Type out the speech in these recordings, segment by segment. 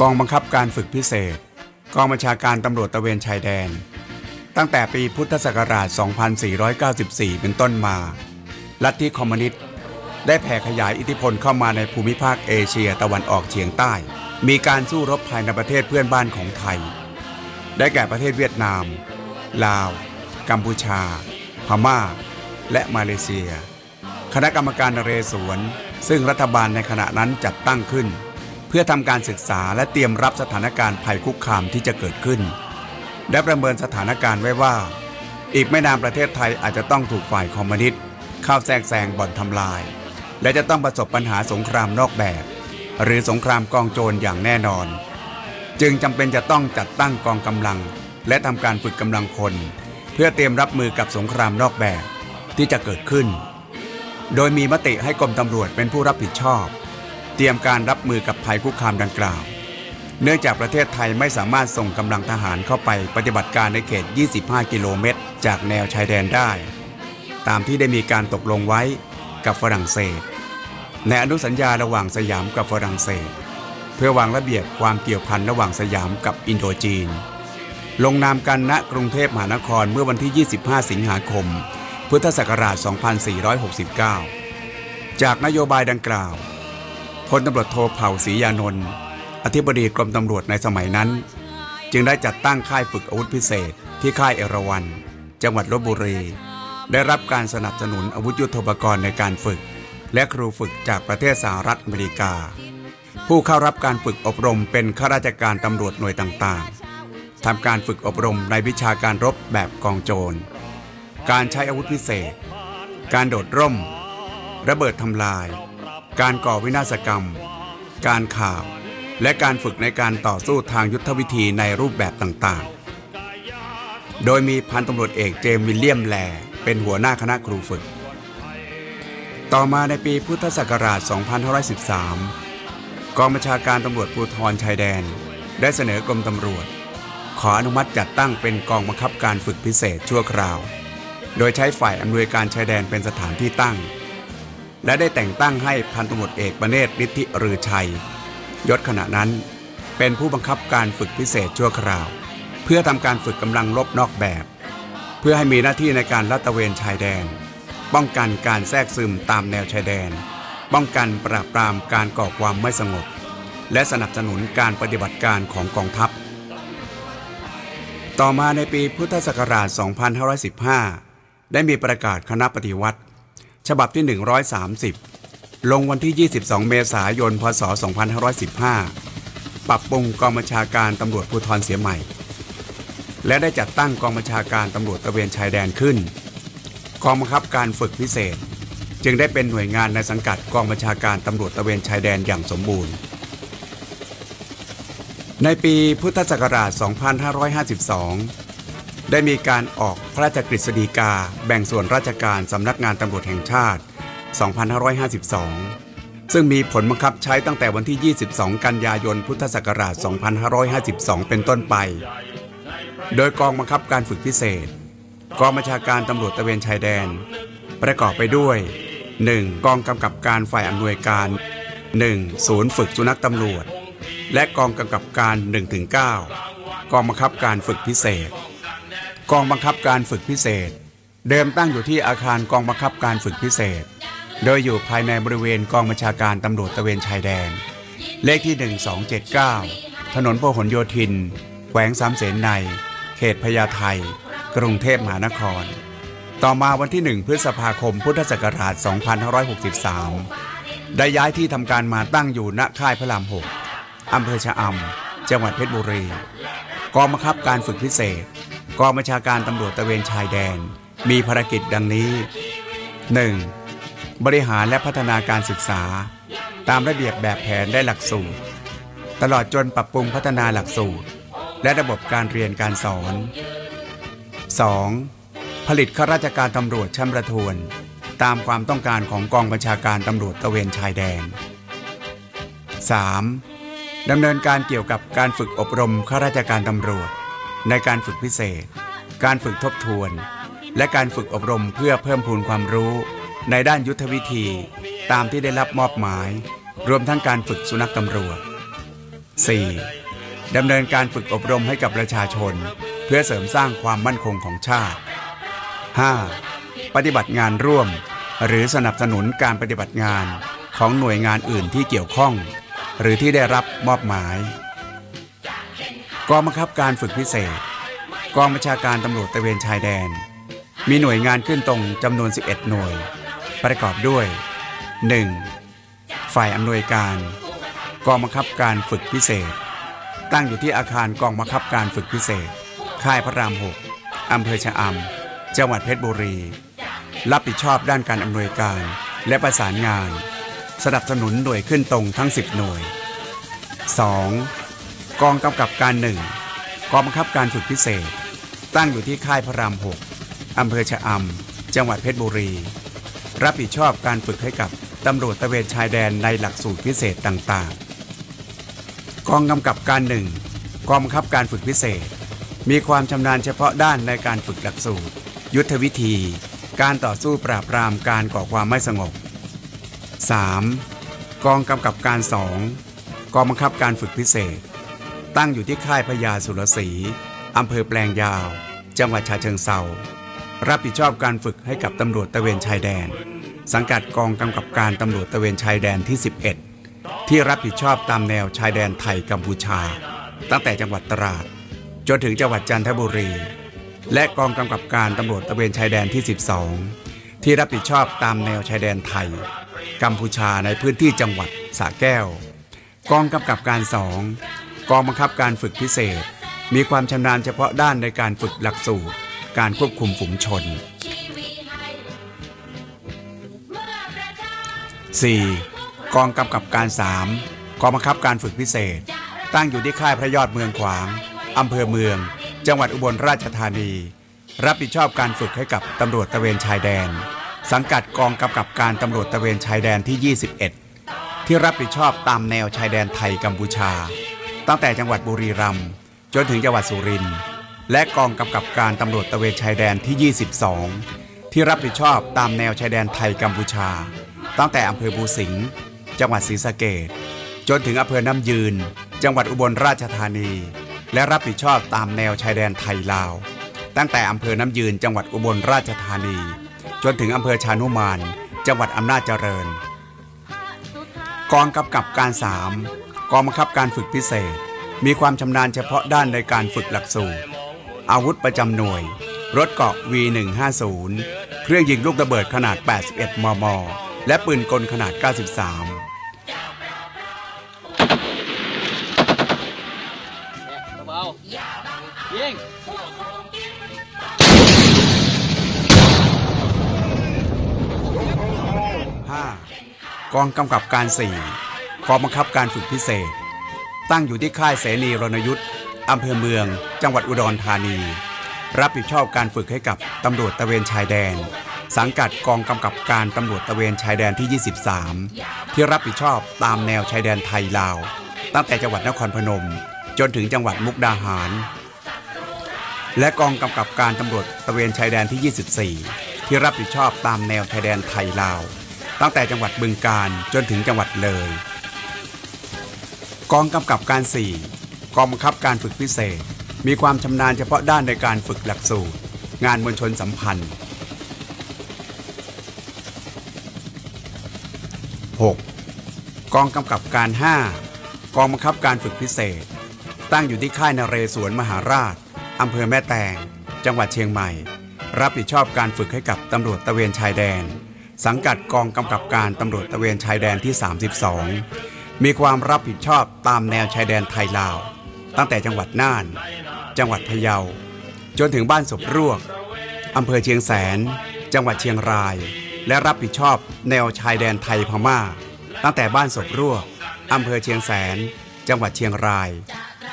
กองบังคับการฝึกพิเศษ กองบัญชาการตำรวจตะเวนชายแดน ตั้งแต่ปีพุทธศักราช 2494 เป็นต้นมา ลัทธิคอมมิวนิสต์ได้แผ่ขยายอิทธิพลเข้ามาในภูมิภาคเอเชียตะวันออกเฉียงใต้ มีการสู้รบภายในประเทศเพื่อนบ้านของไทย ได้แก่ประเทศเวียดนาม ลาว กัมพูชา พม่า และมาเลเซีย คณะกรรมการนเรศวรซึ่งรัฐบาลในขณะนั้นจัดตั้งขึ้น พื่อทำการศึกษาและเตรียมรับสถานการณ์ภัยคุกคามที่จะเกิดขึ้นได้ประเมินสถานการณ์ไว้ว่า อีกไม่นานประเทศไทยอาจจะต้องถูกฝ่ายคอมมิวนิสต์เข้าแทรกแซงบ่อนทำลาย และจะต้องประสบปัญหาสงครามนอกแบบ หรือสงครามกองโจรอย่างแน่นอน จึงจำเป็นจะต้องจัดตั้งกองกำลัง และทำการฝึกกำลังคน เพื่อเตรียมรับมือกับสงครามนอกแบบที่จะเกิดขึ้น โดยมีมติให้กรมตำรวจเป็นผู้รับผิดชอบ เตรียมการรับมือกับภัยคุกคามดังกล่าว เนื่องจากประเทศไทยไม่สามารถส่งกำลังทหารเข้าไปปฏิบัติการในเขต 25 กิโลเมตร จากแนวชายแดนได้ ตามที่ได้มีการตกลงไว้กับฝรั่งเศส ในอนุสัญญาระหว่างสยามกับฝรั่งเศส เพื่อวางระเบียบความเกี่ยวพันระหว่างสยามกับอินโดจีน ลงนามกันณกรุงเทพมหานครเมื่อวันที่ 25 สิงหาคม พุทธศักราช 2469 จากนโยบายดังกล่าว พลตำรวจโทเผ่าศรียานนท์อธิบดีกรมตำรวจในสมัยนั้น จึงได้จัดตั้งค่ายฝึกอาวุธพิเศษ ที่ค่ายเอราวันจังหวัดลบบุรี ได้รับการสนับสนุนอาวุธยุทโธปกรณ์ในการฝึก และครูฝึกจากประเทศสหรัฐอเมริกา ผู้เข้ารับการฝึกอบรมเป็นข้าราชการตำรวจหน่วยต่างๆทำการฝึกอบรมในวิชาการรบแบบกองโจร การใช้อาวุธพิเศษ การโดดร่ม ระเบิดทำลาย การก่อวินาศกรรม การข่าว และการฝึกในการต่อสู้ทางยุทธวิธีในรูปแบบต่างๆ โดยมีพันตำรวจเอกเจมส์วิลเลียมแล เป็นหัวหน้าคณะครูฝึก ต่อมาในปีพุทธศักราช 2513 กองบัญชาการตำรวจภูธรชายแดน ได้เสนอกรมตำรวจ ขออนุมัติจัดตั้งเป็นกองบังคับการฝึกพิเศษชั่วคราว โดยใช้ฝ่ายอำนวยการชายแดนเป็นสถานที่ตั้ง และได้แต่งตั้งให้พันตำรวจเอกประเนศฤทธิรือชัย ยศขณะนั้นเป็นผู้บังคับการฝึกพิเศษชั่วคราว เพื่อทำการฝึกกำลังลบนอกแบบ เพื่อให้มีหน้าที่ในการลาดตระเวนชายแดน ป้องกันการแทรกซึมตามแนวชายแดน ป้องกันปราบปรามการก่อความไม่สงบ และสนับสนุนการปฏิบัติการของกองทัพ ต่อมาในปีพุทธศักราช 2515 ได้มีประกาศคณะปฏิวัติ ฉบับที่ 130 ลงวันที่ 22 เมษายน พศ 2515 ปรับปรุงกองบัญชาการตำรวจภูธรเสียใหม่ และได้จัดตั้งกองบัญชาการตำรวจตะเวนชายแดนขึ้น กองบังคับการฝึกพิเศษ จึงได้เป็นหน่วยงานในสังกัดกองบัญชาการตำรวจตะเวนชายแดนอย่างสมบูรณ์ ในปีพุทธศักราช 2552 ได้มีการออกพระราชกฤษฎีกา แบ่งส่วนราชการสำนักงานตำรวจแห่งชาติ 2552 ซึ่งมีผลบังคับใช้ตั้งแต่วันที่ 22 กันยายน พุทธศักราช 2552 เป็นต้นไป โดยกองบังคับการฝึกพิเศษ กองบัญชาการตำรวจตะเวนชายแดน ประกอบไปด้วย 1. กองกำกับการฝ่ายอำนวยการ 1. ศูนย์ฝึกสุนัขตำรวจ และกองกำกับการ 1-9 กองบังคับการฝึกพิเศษ กองบังคับการฝึกพิเศษ เดิมตั้งอยู่ที่อาคารกองบังคับการฝึกพิเศษ โดยอยู่ภายในบริเวณกองบัญชาการตำรวจตะเวนชายแดน เลขที่ 1279 ถนนพหลโยธิน แขวงสามเสนใน เขตพญาไทกรุงเทพมหานคร ต่อมาวันที่ 1 พฤษภาคมพุทธศักราช 2563 ได้ย้ายที่ทำการมาตั้งอยู่ณค่ายพระราม6อำเภอชะอำจังหวัดเพชรบุรี กองบังคับการฝึกพิเศษ กองบัญชาการตำรวจตะเวนชายแดน มีภารกิจดังนี้ 1. บริหารและพัฒนาการศึกษา ตามระเบียบแบบแผนได้หลักสูตร ตลอดจนปรับปรุงพัฒนาหลักสูตร และระบบการเรียนการสอน 2. ผลิตข้าราชการตำรวจชั้นประทวน ตามความต้องการของกองบัญชาการตำรวจตะเวนชายแดน 3. ดำเนินการเกี่ยวกับการฝึกอบรมข้าราชการตำรวจ ในการฝึกพิเศษ การฝึกทบทวน และการฝึกอบรมเพื่อเพิ่มพูนความรู้ ในด้านยุทธวิธีตามที่ได้รับมอบหมาย รวมทั้งการฝึกสุนัขตำรวจ 4. ดำเนินการฝึกอบรมให้กับประชาชน เพื่อเสริมสร้างความมั่นคงของชาติ 5. ปฏิบัติงานร่วม หรือสนับสนุนการปฏิบัติงานของหน่วยงานอื่นที่เกี่ยวข้อง หรือที่ได้รับมอบหมาย กองบังคับการฝึกพิเศษ กองบัญชาการตำรวจตะเวนชายแดน มีหน่วยงานขึ้นตรงจำนวน 11 หน่วย ประกอบด้วย 1. ฝ่ายอำนวยการ กองบังคับการฝึกพิเศษ ตั้งอยู่ที่อาคารกองบังคับการฝึกพิเศษ ค่ายพระราม6อำเภอชะอำจังหวัดเพชรบุรี รับผิดชอบด้านการอำนวยการและประสานงาน สนับสนุนหน่วยขึ้นตรงทั้ง 10 หน่วย 2. กองกำกับการ1กองบังคับการฝึกพิเศษ ตั้งอยู่ที่ค่ายพระราม6อำเภอชะอำจังหวัดเพชรบุรี รับผิดชอบการฝึกให้กับตำรวจตะเวนชายแดนในหลักสูตรพิเศษต่างๆ กองกำกับการหนึ่งกองบังคับการฝึกพิเศษ มีความชำนาญเฉพาะด้านในการฝึกหลักสูตร ยุทธวิธี การต่อสู้ปราบปรามการก่อความไม่สงบ 3. กองกำกับการ 2 กองบังคับการฝึกพิเศษ ตั้งอยู่ที่ค่ายพญาสุรศรีอำเภอแปลงยาว จังหวัดฉะเชิงเซารับผิดชอบการฝึกให้กับตำรวจตะเวนชายแดน สังกัดกองกำกับการตำรวจตะเวนชายแดนที่ 11 ที่รับผิดชอบตามแนวชายแดนไทยกัมพูชา ตั้งแต่จังหวัดตราด จนถึงจังหวัดจันทบุรี และกองกำกับการตำรวจตะเวนชายแดนที่ 12 ที่รับผิดชอบตามแนวชายแดนไทย กัมพูชาในพื้นที่จังหวัดสระแก้ว กองกำกับการสอง กองบังคับการฝึกพิเศษ มีความชำนาญเฉพาะด้านในการฝึกหลักสูตร การควบคุมฝูงชน 4. กองกำกับการ 3 กองบังคับการฝึกพิเศษ ตั้งอยู่ที่ค่ายพระยอดเมืองขวางอำเภอเมือง จังหวัดอุบลราชธานี รับผิดชอบการฝึกให้กับตำรวจตะเวนชายแดน สังกัดกองกำกับการตำรวจตะเวนชายแดนที่ 21 ที่รับผิดชอบตามแนวชายแดนไทยกัมพูชา ตั้งแต่จังหวัดบุรีรัมย์จนถึงจังหวัดสุรินทร์และกองกำกับการตำรวจตะเวนชายแดนที่ 22 ที่รับผิดชอบตามแนวชายแดนไทยกัมพูชา ตั้งแต่อำเภอภูสิงห์จังหวัดศรีสะเกษจนถึงอำเภอน้ำยืน จังหวัดอุบลราชธานี และรับผิดชอบตามแนวชายแดนไทยลาว ตั้งแต่อำเภอน้ำยืน จังหวัดอุบลราชธานี จนถึงอำเภอชานุมาน จังหวัดอำนาจเจริญ กองกำกับการ 3 กองบังคับการฝึกพิเศษ มีความชำนาญเฉพาะด้านในการฝึกหลักสูตร อาวุธประจำหน่วย รถเกราะ V150 เครื่องยิงลูกระเบิดขนาด 81 มม และปืนกลขนาด 93เบาๆยิง 5. กองกำกับการ4 กองบังคับการฝึกพิเศษ ตั้งอยู่ที่ค่ายเสนีรณยุทธ์อำเภอเมือง จังหวัดอุดรธานี รับผิดชอบการฝึกให้กับตำรวจตะเวนชายแดน สังกัดกองกำกับการตำรวจตะเวนชายแดนที่ 23 ที่รับผิดชอบตามแนวชายแดนไทยลาว ตั้งแต่จังหวัดนครพนม จนถึงจังหวัดมุกดาหาร และกองกำกับการตำรวจตะเวนชายแดนที่ 24 ที่รับผิดชอบตามแนวชายแดนไทยลาว ตั้งแต่จังหวัดบึงกาฬจนถึงจังหวัดเลย กองกำกับการ 4 กองบังคับการฝึกพิเศษ มีความชำนาญเฉพาะด้านในการฝึกหลักสูตร งานมวลชนสัมพันธ์ 6. กองกำกับการ 5 กองบังคับการฝึกพิเศษ ตั้งอยู่ที่ค่ายนเรศวรมหาราชอำเภอแม่แตง จังหวัดเชียงใหม่ รับผิดชอบการฝึกให้กับตำรวจตะเวนชายแดน สังกัดกองกำกับการตำรวจตะเวนชายแดนที่ 32 มีความรับผิดชอบตามแนวชายแดนไทยลาว ตั้งแต่จังหวัดน่าน จังหวัดพะเยา จนถึงบ้านศพรวกอำเภอเชียงแสน จังหวัดเชียงราย และรับผิดชอบแนวชายแดนไทยพม่า ตั้งแต่บ้านศพรวกอำเภอเชียงแสน จังหวัดเชียงราย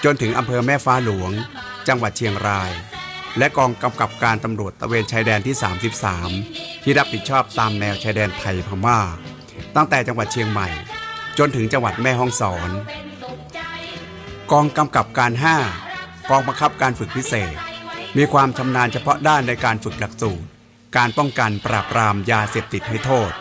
จนถึงอำเภอแม่ฟ้าหลวง จังหวัดเชียงราย และกองกำกับการตำรวจตะเวนชายแดนที่ 33 ที่รับผิดชอบตามแนวชายแดนไทยพม่า ตั้งแต่จังหวัดเชียงใหม่ จนถึงจังหวัดแม่ฮ่องสอน กองกำกับการ 5 กองบังคับการฝึกพิเศษ มีความชำนาญเฉพาะด้านในการฝึกหลักสูตร การป้องกันปราบปรามยาเสพติดให้โทษ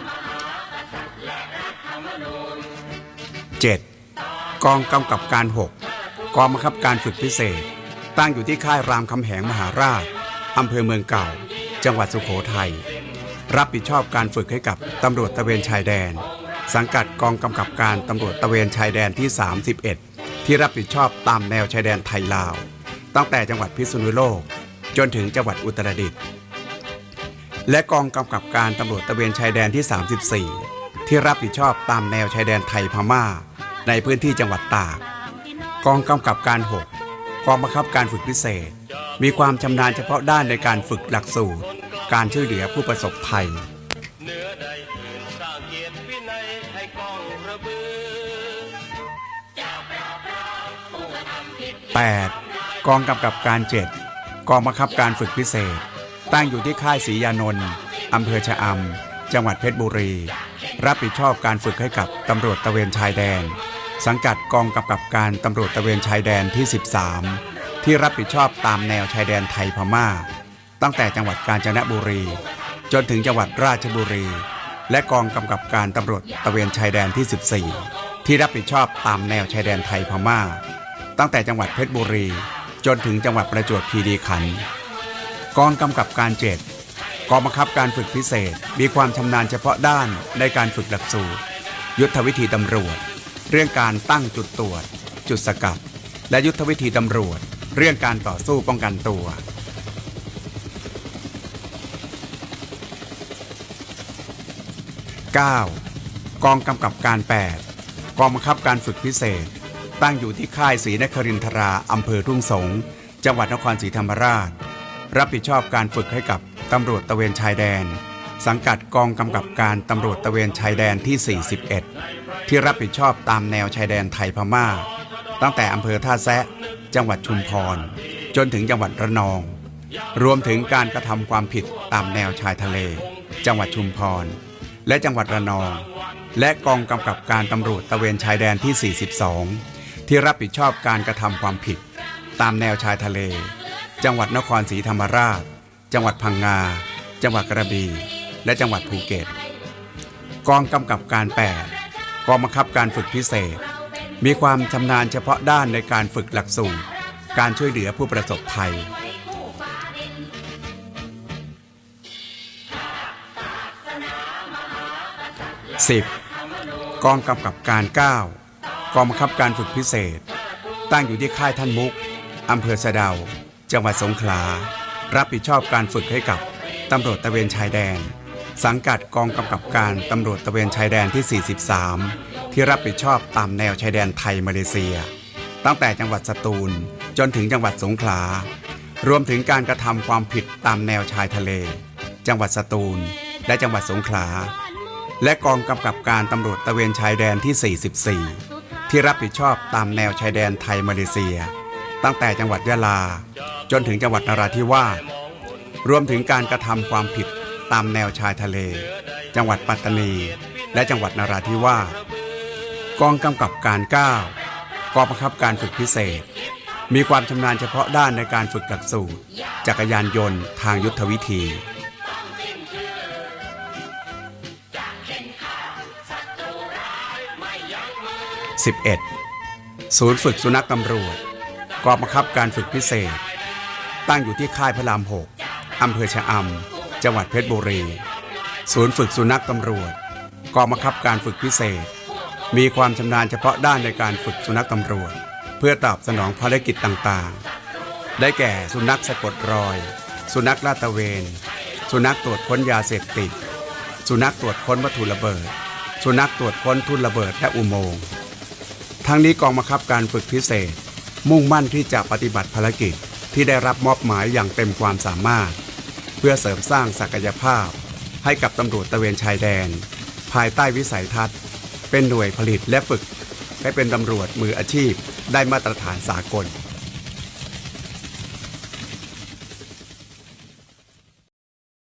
7. กองกำกับการ 6 กองบังคับการฝึกพิเศษ ตั้งอยู่ที่ค่ายรามคำแหงมหาราชอำเภอเมืองเก่า จังหวัดสุโขทัยรับผิดชอบการฝึกให้กับตำรวจตะเวนชายแดน สังกัดกองกำกับการตำรวจตะเวนชายแดนที่ 31 ที่รับผิดชอบตามแนวชายแดนไทยลาว ตั้งแต่จังหวัดพิษณุโลก จนถึงจังหวัดอุตรดิตถ์และกองกำกับการตำรวจตะเวนชายแดนที่ 34 ที่รับผิดชอบตามแนวชายแดนไทยพม่า ในพื้นที่จังหวัดตาก กองกำกับการ 6 กองบังคับการฝึกพิเศษ มีความชำนาญเฉพาะด้านในการฝึกหลักสูตร การช่วยเหลือผู้ประสบภัย 8. กองกำกับการ 7 กองบังคับการฝึกพิเศษ ตั้งอยู่ที่ค่ายศรียานนท์อำเภอชะอำจังหวัดเพชรบุรี รับผิดชอบการฝึกให้กับตำรวจตะเวนชายแดน สังกัดกองกำกับการตำรวจตะเวนชายแดนที่ 13 ที่รับผิดชอบตามแนวชายแดนไทยพม่า ตั้งแต่จังหวัดกาญจนบุรี จนถึงจังหวัดราชบุรี และกองกำกับการตำรวจตะเวนชายแดนที่ 14 ที่รับผิดชอบตามแนวชายแดนไทยพม่า ตั้งแต่จังหวัดเพชรบุรี จนถึงจังหวัดประจวบคีรีขันธ์กองกำกับการเจ็ดกองบังคับการฝึกพิเศษมีความชำนาญเฉพาะด้านในการฝึกหลักสูตร ยุทธวิธีตำรวจ เรื่องการตั้งจุดตรวจ จุดสกัด และยุทธวิธีตำรวจ เรื่องการต่อสู้ป้องกันตัว 9. กองกำกับการ 8 กองบังคับการฝึกพิเศษ ตั้งอยู่ที่ค่ายศรีนครินทราอำเภอทุ่งสง จังหวัดนครศรีธรรมราช รับผิดชอบการฝึกให้กับตำรวจตะเวนชายแดน สังกัดกองกำกับการตำรวจตะเวนชายแดนที่ 41 ที่รับผิดชอบตามแนวชายแดนไทยพม่า ตั้งแต่อำเภอท่าแซะ จังหวัดชุมพร จนถึงจังหวัดระนอง รวมถึงการกระทำความผิดตามแนวชายทะเล จังหวัดชุมพร และจังหวัดระนอง และกองกำกับการตำรวจตะเวนชายแดนที่ 42 ที่รับผิดชอบการกระทำความผิด ตามแนวชายทะเล จังหวัดนครศรีธรรมราช จังหวัดพังงา จังหวัดกระบี่และจังหวัดภูเก็ต กองกำกับการ 8 กองบังคับการฝึกพิเศษ มีความชำนาญเฉพาะด้านในการฝึกหลักสูตรการช่วยเหลือผู้ประสบภัย 10. กองกำกับการ 9 กองบังคับการฝึกพิเศษ ตั้งอยู่ที่ค่ายท่านมุกอำเภอสะเดา จังหวัดสงขลา รับผิดชอบการฝึกให้กับตำรวจตะเวนชายแดน สังกัดกองกำกับการตำรวจตะเวนชายแดนที่ 43 ที่รับผิดชอบตามแนวชายแดนไทยมาเลเซีย ตั้งแต่จังหวัดสตูลจนถึงจังหวัดสงขลา รวมถึงการกระทำความผิดตามแนวชายทะเล จังหวัดสตูล และจังหวัดสงขลา และกองกำกับการตำรวจตะเวนชายแดนที่ 44 ที่รับผิดชอบตามแนวชายแดนไทยมาเลเซีย ตั้งแต่จังหวัดยะลา จนถึงจังหวัดนราธิวาสรวมถึงการกระทำความผิดตามแนวชายทะเล จังหวัดปัตตานี และจังหวัดนราธิวาสกองกำกับการ 9กองบังคับการฝึกพิเศษ มีความชำนาญเฉพาะด้านในการฝึกหลักสูตรจักรยานยนต์ทางยุทธวิธี 11. ศูนย์ฝึกสุนัขตำรวจ กองบังคับการฝึกพิเศษ ตั้งอยู่ที่ค่ายพระราม 6 อำเภอชะอำ จังหวัดเพชรบุรี ศูนย์ฝึกสุนัขตำรวจ กองบังคับการฝึกพิเศษ มีความชำนาญเฉพาะด้านในการฝึกสุนัขตำรวจ เพื่อตอบสนองภารกิจต่างๆ ได้แก่สุนัขสะกดรอย สุนัขลาดตระเวน สุนัขตรวจค้นยาเสพติด สุนัขตรวจค้นวัตถุระเบิด สุนัขตรวจค้นทุนระเบิดและอุโมงค์ ทั้งนี้กองบังคับการฝึกพิเศษ มุ่งมั่นที่จะปฏิบัติภารกิจที่ได้รับมอบหมายอย่างเต็มความสามารถ เพื่อเสริมสร้างศักยภาพ ให้กับตำรวจตะเวนชายแดน ภายใต้วิสัยทัศน์ เป็นหน่วยผลิตและฝึก ให้เป็นตำรวจมืออาชีพได้มาตรฐานสากล